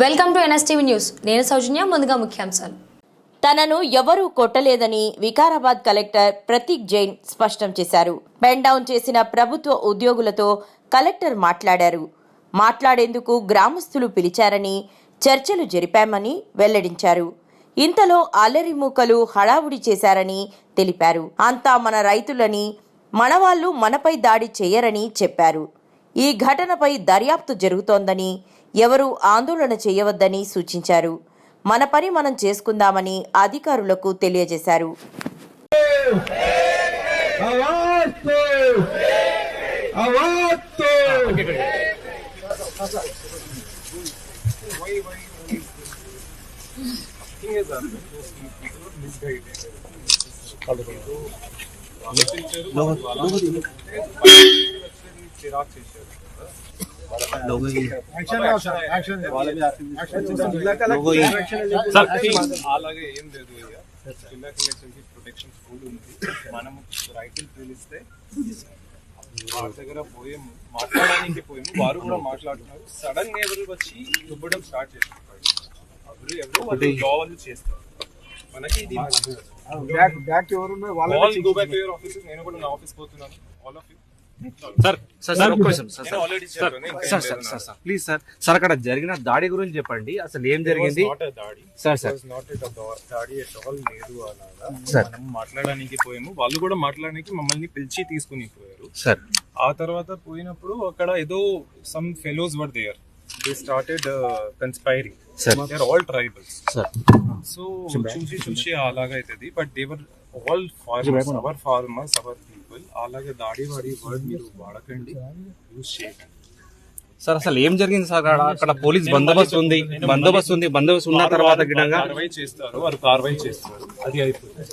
Welcome to NSTV news. నేను సౌజన్య ముందుగా ముఖ్యాంశాలు. తనను ఎవరూ కొట్టలేదని వికారాబాద్ కలెక్టర్ ప్రతీక్ జైన్ స్పష్టం చేశారు. బెండ్ డౌన్ చేసిన ప్రభుత్వ ఉద్యోగులతో కలెక్టర్ మాట్లాడారు. మాట్లాడేందుకు గ్రామస్తులు పిలిచారని చర్చలు జరిపామని వెల్లడించారు. ఇంతలో అల్లరి మూకలు హడావుడి చేశారని తెలిపారు. అంతా మన రైతులని మనవాళ్ళు మనపై దాడి చేయరని చెప్పారు. ఈ ఘటనపై దర్యాప్తు జరుగుతోందని ఎవరూ ఆందోళన చేయవద్దని సూచించారు. మన పని మనం చేసుకుందామని అధికారులకు తెలియజేశారు. అలాగే ఏం లేదు ఇక జిల్లా స్కూల్ ఉంది మనం రైతులు పిలిస్తే వాళ్ళ దగ్గర పోయాము మాట్లాడడానికి పోయాము వారు కూడా మాట్లాడుతున్నారు సడన్గా ఎవరు వచ్చి దుబ్బడం స్టార్ట్ చేస్తున్నారు ఎవరు ఎవరు వాళ్ళు లా చేస్తారు మనకి ఇది బ్యాక్ ఎవరు ఉన్నాయి వాళ్ళ గో నేను కూడా నా ఆఫీస్ పోతున్నాను. All of you sir sir sir ఒక్క నిమిషం sir sir sir sir please sir. Sir అక్కడ జరిగిన దాడి గురించి చెప్పండి. అసలు ఏం జరిగింది? Sir, sir. సార్. మాట్లాడడానికి పోయాము. వాళ్ళు కూడా మాట్లాడడానికి మమ్మల్ని పిలిచి తీసుకుని పోయారు. సార్. ఆ తర్వాత పోయినప్పుడు అక్కడ ఏదో some fellows were there they started conspiracy sir. They are all tribals sir. So చూసి చూసి అలాగా అవుతుంది but they're all farmers our farmers our people అలాగే దాడి వాడి వర్డ్ మీరు వాడకండి యూజ్ చేయకండి సార్ అసలు ఏం జరిగింది సార్? అక్కడ అక్కడ పోలీస్ బందోబస్తు ఉంది బందోబస్తు ఉంది బందోబస్తు ఉన్న తర్వాత గిడంగా కార్వాయి చేస్తారు వారు కార్వాయి చేస్తారు. అది అయిపోతుంది.